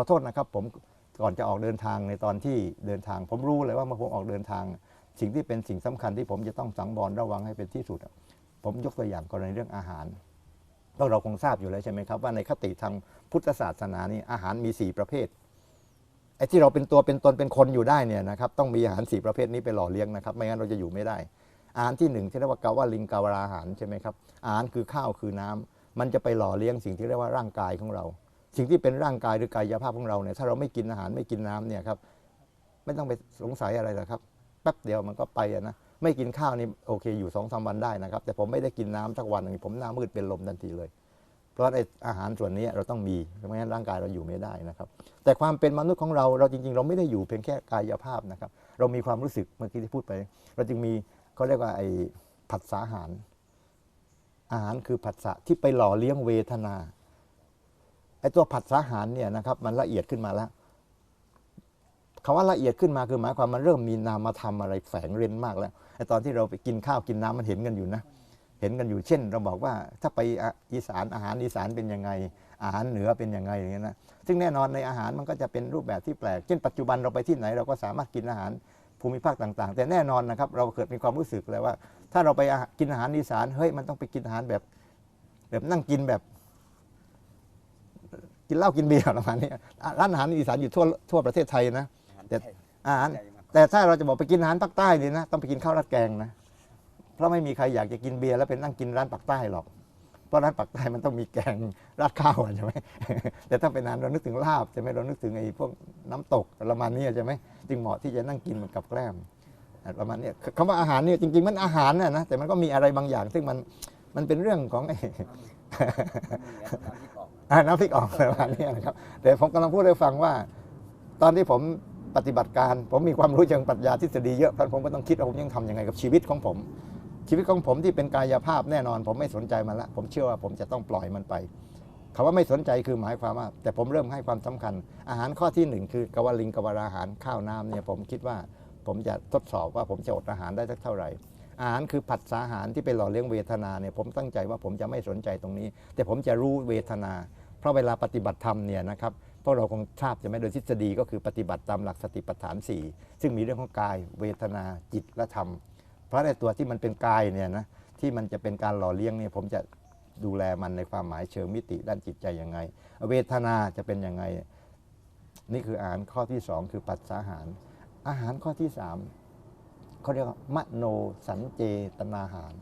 อโทษนะครับผมก่อนจะออกเดินทางในตอนที่เดินทาง ผมรู้เลยว่าเมื่อผมออกเดินทาง สิ่งที่เป็นสิ่งสำคัญที่ผมจะต้องสังวรระวังให้เป็นที่สุด ผมยกตัวอย่างกรณีเรื่องอาหารพวกเราคงทราบอยู่แล้วใช่ไหมครับ ว่าในคติทางพุทธศาสนานี่อาหารมีสี่ประเภทไอ้ที่เราเป็นตัวเป็นตนเป็นคนอยู่ได้เนี่ยนะครับต้องมีอาหารสี่ประเภทนี้ไปหล่อเลี้ยงนะครับ ไม่งั้นเราจะอยู่ไม่ได้ อาหารที่หนึ่งที่เรียกว่ากาวาลิงกาวราอาหารใช่ไหมครับอาหารคือข้าวคือน้ำมันจะไปหล่อเลี้ยงสิ่งที่เรียกว่าร่างกายของเรา สิ่งที่เป็นร่างกายหรือกายภาพของเราเนี่ยถ้าเราไม่กินอาหารไม่กินน้ำเนี่ยครับไม่ต้องไปสงสัยอะไรหรอกครับ แป๊บเดียวมันก็ไปอะนะไม่กินข้าวนี่โอเคอยู่สองสามวันได้นะครับ แต่ผมไม่ได้กินน้ำสักวันหนึ่งผมหน้ามืดเป็นลมทันทีเลย เพราะไออาหารส่วนนี้เราต้องมีไม่งั้นร่างกายเราอยู่ไม่ได้นะครับ แต่ความเป็นมนุษย์ของเราเราจริง ๆ เราไม่ได้อยู่เพียงแค่กายภาพนะครับ เรามีความรู้สึกเมื่อกี้ที่พูดไป เราจึงมีเขาเรียกว่าไอ้ผัสสะอาหาร อาหารคือผัสสะที่ไปหล่อเลี้ยงเวทนา ไอ้ตัวผัสสะอาหารเนี่ยนะครับมันละเอียดขึ้นมาแล้วคำว่าละเอียดขึ้นมาคือหมายความมันเริ่มมีนามธรรมอะไรแฝงเร้นมากแล้วไอ้ตอนที่เราไปกินข้าวกินน้ำมันเห็นกันอยู่นะ เห็นกันอยู่เช่น เราบอกว่าถ้าไปอีสานอาหารอีสานเป็นยังไง อาหารเหนือเป็นยังไงอย่างเงี้ยนะซึ่งแน่นอนในอาหารมันก็จะเป็นรูปแบบที่แปลก เช่นปัจจุบันเราไปที่ไหนเราก็สามารถกินอาหารภูมิภาคต่างๆ แต่แน่นอนนะครับเราเกิดมีความรู้สึกเลยว่า ถ้าเราไปกินอาหารอีสานเฮ้ยมันต้องไปกินอาหารแบบ แบบนั่งกินแบบ กินเหล้ากินเบียร์ประมาณนี้อะร้านอาหารอีสานอยู่ทั่วทั่วประเทศไทยนะแต่อาหารแต่ถ้าเราจะบอกไปกินอาหารภาคใต้นี่นะต้องไปกินข้าวราดแกงนะเพราะไม่มีใครอยากจะกินเบียร์แล้วไปนั่งกินร้านปากใต้หรอก เพราะร้านปากใต้มันต้องมีแกงราดข้าวอะใช่ไหมแต่ถ้าเป็นอาหารเรานึกถึงลาบใช่ไหมเรานึกถึงไอ้พวกน้ำตกประมาณนี้ใช่ไหมจึงเหมาะที่จะนั่งกินมันกับแกล้มอะประมาณเนี้ยคำว่าอาหารเนี่ยจริง ๆ มันอาหารน่ะนะแต่มันก็มีอะไรบางอย่าง ซึ่งมันมันเป็นเรื่องของไอ้ อ่าน้ำพริกอ่องประมาณนี้นะครับแต่ผมกำลังพูดให้ฟังว่า ตอนที่ผมปฏิบัติการ ผมมีความรู้เชิงปรัชญาทฤษฎีเยอะเพราะผมก็ต้องคิดว่าผมยังทำยังไงกับชีวิตของผม ชีวิตของผมที่เป็นกายภาพแน่นอน ผมไม่สนใจมันละผมเชื่อว่าผมจะต้องปล่อยมันไปคำว่าไม่สนใจคือหมายความว่า แต่ผมเริ่มให้ความสำคัญ อาหารข้อที่หนึ่งคือกวลิงกวราอาหารข้าวน้ำเนี่ยผมคิดว่าผมจะทดสอบว่าผมจะอดอาหารได้สักเท่าไหร่ อาหารคือผัสสาหารที่ไปหล่อเลี้ยงเวทนาเนี่ยผมตั้งใจว่าผมจะไม่สนใจตรงนี้ แต่ผมจะรู้เวทนา เพราะเวลาปฏิบัติธรรมเนี่ยนะครับพวกเราคงทราบจะไหมโดยทฤษฎีก็คือปฏิบัติตามหลักสติปัฏฐาน 4 ซึ่งมีเรื่องของกาย เวทนาจิตและธรรม เพราะในตัวที่มันเป็นกายเนี่ยนะที่มันจะเป็นการหล่อเลี้ยงเนี่ยผมจะดูแลมันในความหมายเชิงมิติด้านจิตใจยังไง เวทนาจะเป็นยังไง นี่คืออาหารข้อที่สองคือปัสสาหาร อาหารข้อที่สามเขาเรียกว่ามโนสัญเจตนาหาร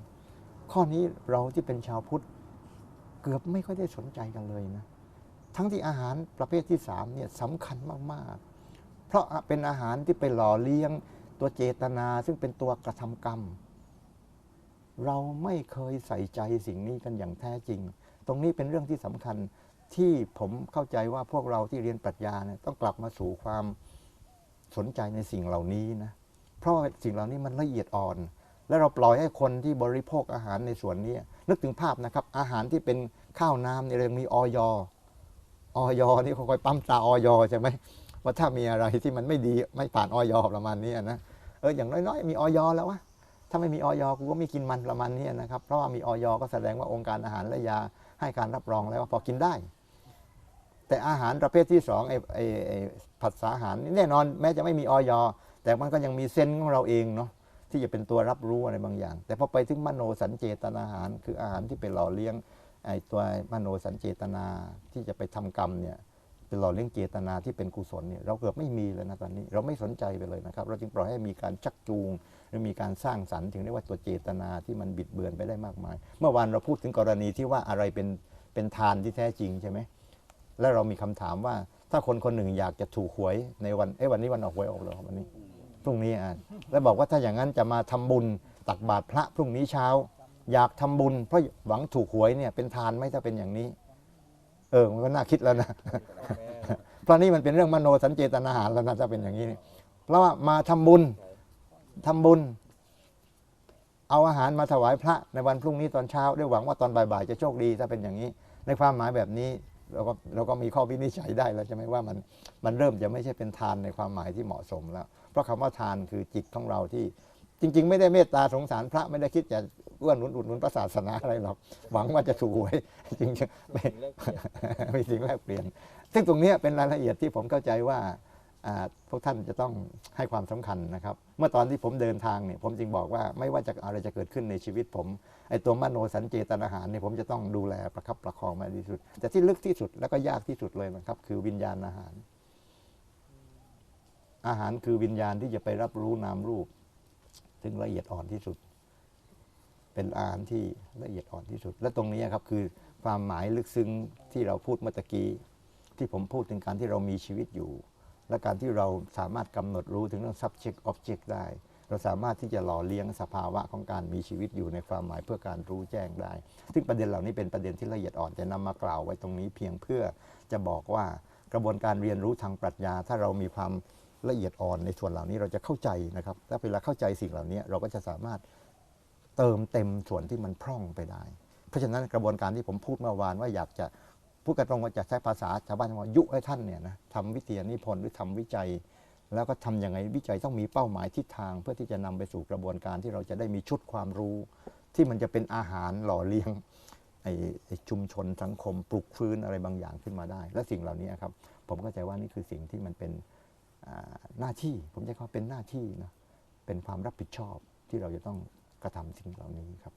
ข้อนี้เราที่เป็นชาวพุทธ กือบไม่ค่อยได้สนใจกันเลยนะ ทั้งที่อาหารประเภทที่สามเนี่ยสำคัญมากๆ เพราะเป็นอาหารที่ไปหล่อเลี้ยงตัวเจตนาซึ่งเป็นตัวกระทำกรรม เราไม่เคยใส่ใจสิ่งนี้กันอย่างแท้จริง ตรงนี้เป็นเรื่องที่สำคัญที่ผมเข้าใจว่าพวกเราที่เรียนปรัชญาเนี่ยต้องกลับมาสู่ความสนใจในสิ่งเหล่านี้นะ เพราะสิ่งเหล่านี้มันละเอียดอ่อน และเราปล่อยให้คนที่บริโภคอาหารในส่วนนี้ นึกถึงภาพนะครับ อาหารที่เป็นข้าวน้ำเนี่ยยังมีออยออยนี่คอยปั๊มตาออยใช่ไหมว่าถ้ามีอะไรที่มันไม่ดีไม่ผ่านออยประมาณนี้นะเอออย่างน้อยๆ มีออยแล้ววะถ้าไม่มีออยกูก็ไม่กินมันประมาณนี้นะครับ เพราะว่ามีออยก็แสดงว่าองค์การอาหารและยาให้การรับรองแล้วว่าพอกินได้ แต่อาหารประเภทที่สองไอ้ไอ้ผัสสาหารนี่แน่นอนแม้จะไม่มีออยแต่มันก็ยังมีเซนของเราเองเนาะ ที่จะเป็นตัวรับรู้อะไรบางอย่าง แต่พอไปถึงมโนสัญเจตนาอาหาร คืออาหารที่ไปหล่อเลี้ยงไอ้ตัวมโนสัญเจตนาที่จะไปทำกรรมเนี่ยเป็นหล่อเลี้ยงเจตนาที่เป็นกุศลเนี่ยเราเกือบไม่มีเลยนะตอนนี้ เราไม่สนใจไปเลยนะครับ เราจึงปล่อยให้มีการชักจูง หรือมีการสร้างสรรค์ถึงได้ว่าตัวเจตนาที่มันบิดเบือนไปได้มากมาย เมื่อวานเราพูดถึงกรณีที่ว่าอะไรเป็นเป็นทานที่แท้จริงใช่ไหมแล้วเรามีคำถามว่าถ้าคนคนหนึ่งอยากจะถูกหวยในวันเอ้วันนี้วันออกหวยออกเลยวันนี้ รุ่งนี้อะแล้วบอกว่าถ้าอย่างนั้นจะมาทำบุญตักบาตรพระพรุ่งนี้เช้า อยากทำบุญเพราะหวังถูกหวยเนี่ยเป็นทานไหมถ้าเป็นอย่างนี้ เออมันก็น่าคิดแล้วนะเพราะนี่มันเป็นเรื่องมโนสัญเจตนาหารแล้วนะถ้าเป็นอย่างนี้เนี่ยเพราะว่ามาทำบุญทำบุญ เอาอาหารมาถวายพระในวันพรุ่งนี้ตอนเช้าด้วยหวังว่าตอนบ่ายๆจะโชคดีถ้าเป็นอย่างนี้ ในความหมายแบบนี้ เราก็เราก็มีข้อวินิจฉัยได้แล้วใช่ไหมว่ามันมันเริ่มจะไม่ใช่เป็นทานในความหมายที่เหมาะสมแล้ว เพราะคำว่าทานคือจิตของเราที่จริง ๆ ไม่ได้เมตตาสงสารพระไม่ได้คิดจะเอื้อนหนุนอุดหนุนพระศาสนาอะไรหรอกหวังว่าจะถูกหวยจริงๆไม่มีสิ่งแลกเปลี่ยน ซึ่งตรงนี้เป็นรายละเอียดที่ผมเข้าใจว่า พวกท่านจะต้องให้ความสำคัญนะครับ เมื่อตอนที่ผมเดินทางเนี่ยผมจึงบอกว่าไม่ว่าจะอะไรจะเกิดขึ้นในชีวิตผมไอ้ตัวมโนสัญเจตนาหารเนี่ยผมจะต้องดูแลประคับประคองมาดีที่สุด แต่ที่ลึกที่สุดแล้วก็ยากที่สุดเลยนะครับ คือวิญญาณอาหาร อาหารคือวิญญาณที่จะไปรับรู้นามรูปซึ่งละเอียดอ่อนที่สุด เป็นอาหารที่ละเอียดอ่อนที่สุด และตรงนี้ครับคือความหมายลึกซึ้งที่เราพูดเมื่อกี้ที่ผมพูดถึงการที่เรามีชีวิตอยู่ และการที่เราสามารถกำหนดรู้ถึงเรื่อง subject object ได้ เราสามารถที่จะหล่อเลี้ยงสภาวะของการมีชีวิตอยู่ในความหมายเพื่อการรู้แจ้งได้ ซึ่งประเด็นเหล่านี้เป็นประเด็นที่ละเอียดอ่อนแต่นำมากล่าวไว้ตรงนี้เพียงเพื่อจะบอกว่ากระบวนการเรียนรู้ทางปรัชญา ถ้าเรามีความละเอียดอ่อนในส่วนเหล่านี้เราจะเข้าใจนะครับถ้าเวลาเข้าใจสิ่งเหล่านี้เราก็จะสามารถเติมเต็มส่วนที่มันพร่องไปได้ เพราะฉะนั้นกระบวนการที่ผมพูดเมื่อวานว่าอยากจะ พูดกันตรงว่าจะใช้ภาษาชาวบ้านว่ายุให้ท่านเนี่ยนะทำวิทยานิพนธ์หรือทำวิจัย แล้วก็ทำยังไงวิจัยต้องมีเป้าหมายทิศทาง เพื่อที่จะนำไปสู่กระบวนการที่เราจะได้มีชุดความรู้ ที่มันจะเป็นอาหารหล่อเลี้ยงไอ้ชุมชนสังคมปลุกฟื้นอะไรบางอย่างขึ้นมาได้ และสิ่งเหล่านี้ครับ ผมเข้าใจว่านี่คือสิ่งที่มันเป็นหน้าที่ ผมใช้คำว่าเป็นหน้าที่นะเป็นความรับผิดชอบที่เราจะต้องกระทำสิ่งเหล่านี้ครับ